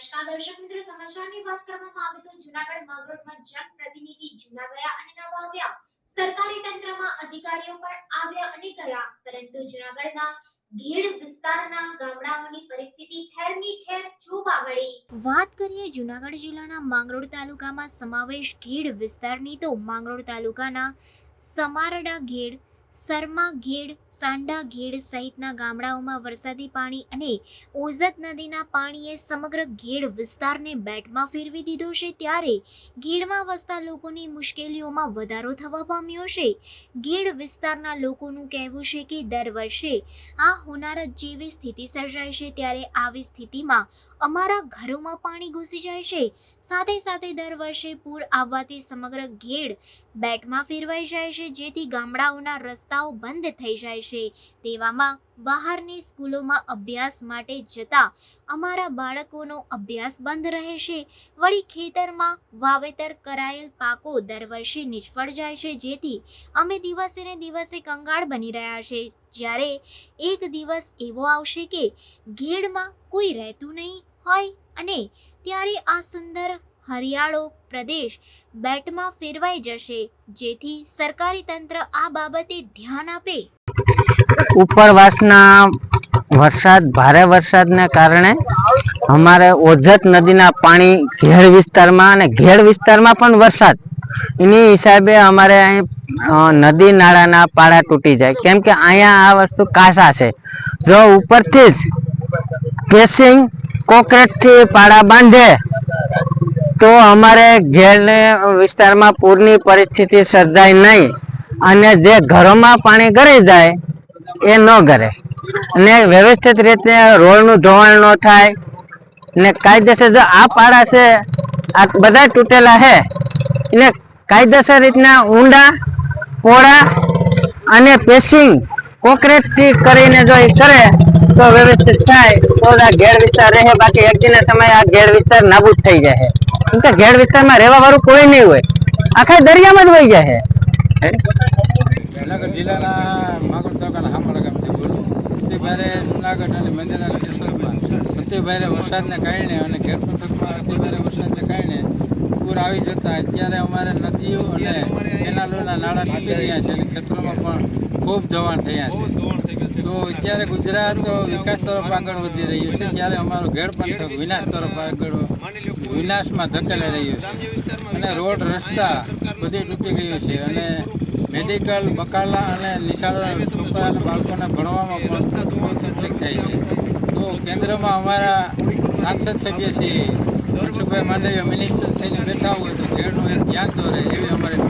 નમસ્કાર દર્શક મિત્રો સમાચારની વાત કરવામાં આવે તો જુનાગઢ માંગરોળમાં જનપ્રતિનિધિ જૂના ગયા અને નવા આવ્યા. સરકારી તંત્રમાં અધિકારીઓ પણ આવ્યા અને ગયા, પરંતુ જુનાગઢના ઘેડ વિસ્તારના ગામડાઓની પરિસ્થિતિ ઠેરની ઠેર જોવા મળી. વાત કરીએ જુનાગઢ જિલ્લાના માંગરોળ તાલુકામાં સમાવેશ ઘેડ વિસ્તારની તો માંગરોળ તાલુકાના સમારડા ઘેડ સરમા ઘેડ સાંડા ઘેડ સહિતના ગામડાઓમાં વરસાદી પાણી અને ઓઝત નદીના પાણીએ સમગ્ર ઘેડ વિસ્તારને બેટમાં ફેરવી દીધો છે. ત્યારે ઘેડમાં વસતા લોકોની મુશ્કેલીઓમાં વધારો થવા પામ્યો છે. ઘેડ વિસ્તારના લોકોનું કહેવું છે કે દર વર્ષે આ હોનારત જેવી સ્થિતિ સર્જાય છે ત્યારે આવી સ્થિતિમાં અમારા ઘરોમાં પાણી ઘૂસી જાય છે. સાથે સાથે દર વર્ષે પૂર આવવાથી સમગ્ર ઘેડ બેટમાં ફેરવાઈ જાય છે. જેથી ગામડાઓના રસ્તાઓ બંધ થઈ જાય છે. તેવામાં બહારની સ્કૂલોમાં અભ્યાસ માટે જતા અમારા બાળકોનો અભ્યાસ બંધ રહે છે. વળી ખેતરમાં વાવેતર કરાયેલ પાકો દર વર્ષે નિષ્ફળ જાય છે. જેથી અમે દિવસે ને દિવસે કંગાળ બની રહ્યા છે. જ્યારે એક દિવસ એવો આવશે કે ઘેડમાં કોઈ રહેતું નહીં હોય અને ત્યારે આ સુંદર હરિયાળો પ્રદેશ બેટમાં ફેરવાઈ જશે. જેથી સરકારી તંત્ર આ બાબતે ધ્યાન આપે. ઉપરવાસના વરસાદ, ભારે વરસાદને કારણે અમારે ઓજત નદીના પાણી ઘેડ વિસ્તારમાં અને ઘેડ વિસ્તારમાં પણ વરસાદ. એની હિસાબે અમારે અહીં નદી નાળાના પાળા તૂટી જાય. કેમ કે અહીંયા આ વસ્તુ કાસા છે. જો ઉપરથી જ પેસિંગ કોન્ક્રીટથી પાળા બાંધે તો અમારે ઘેરને વિસ્તારમાં પૂરની પરિસ્થિતિ સર્જાય નહીં અને જે ઘરોમાં પાણી ગળી જાય એ ન ગરે. અને વ્યવસ્થિત રીતે રોડનું ધોવાણ ન થાય ને કાયદેસર જો આ પાડા છે, આ બધા તૂટેલા છે એને કાયદેસર રીતના ઊંડા, પોળા અને પેસિંગ કોન્ક્રીટથી કરીને જો એ કરે તો વ્યવસ્થિત થાય. તો આ ઘેર વિસ્તાર રહે, બાકી એક દિને સમયે આ ઘેર વિસ્તાર નાબૂદ થઈ જાય. કેમ કે ઘેડ વિસ્તારમાં રહેવા વાળું કોઈ નહીં હોય. આખા દરિયામાં જ વહી જાય જુનાગઢ જિલ્લાના માગોળ તાલુકાના હામડા ગામથી બોલું. અતિ ભારે જુનાગઢ અને મંદિરના અતિ ભારે વરસાદને કારણે અને ખેર પંથકમાં અતિ ભારે વરસાદને કારણે પૂર આવી જતા અત્યારે અમારે નદીઓ અને કેનાલોના નાળા છે ખેતરોમાં પણ ખૂબ ધોવાણ થયા છે. તો અત્યારે ગુજરાત વિકાસ તરફ આગળ વધી રહ્યું છે. ત્યારે અમારો ઘેર પંથક વિનાશ તરફ આગળ વિનાશમાં ધકેલાઈ રહ્યું છે. અને રોડ રસ્તા બધી તૂટી ગયું છે. અને મેડિકલ બકાલા અને નિશાળો છોકરા બાળકોને ભણવામાં પણ બહુ તકલીફ થાય છે. તો કેન્દ્રમાં અમારા સાંસદ સભ્ય છે મનસુખભાઈ માંડવીયા મિનિસ્ટર થઈને બેઠા હોય તો ઘેરનું એક ધ્યાન દોરે એવી અમારી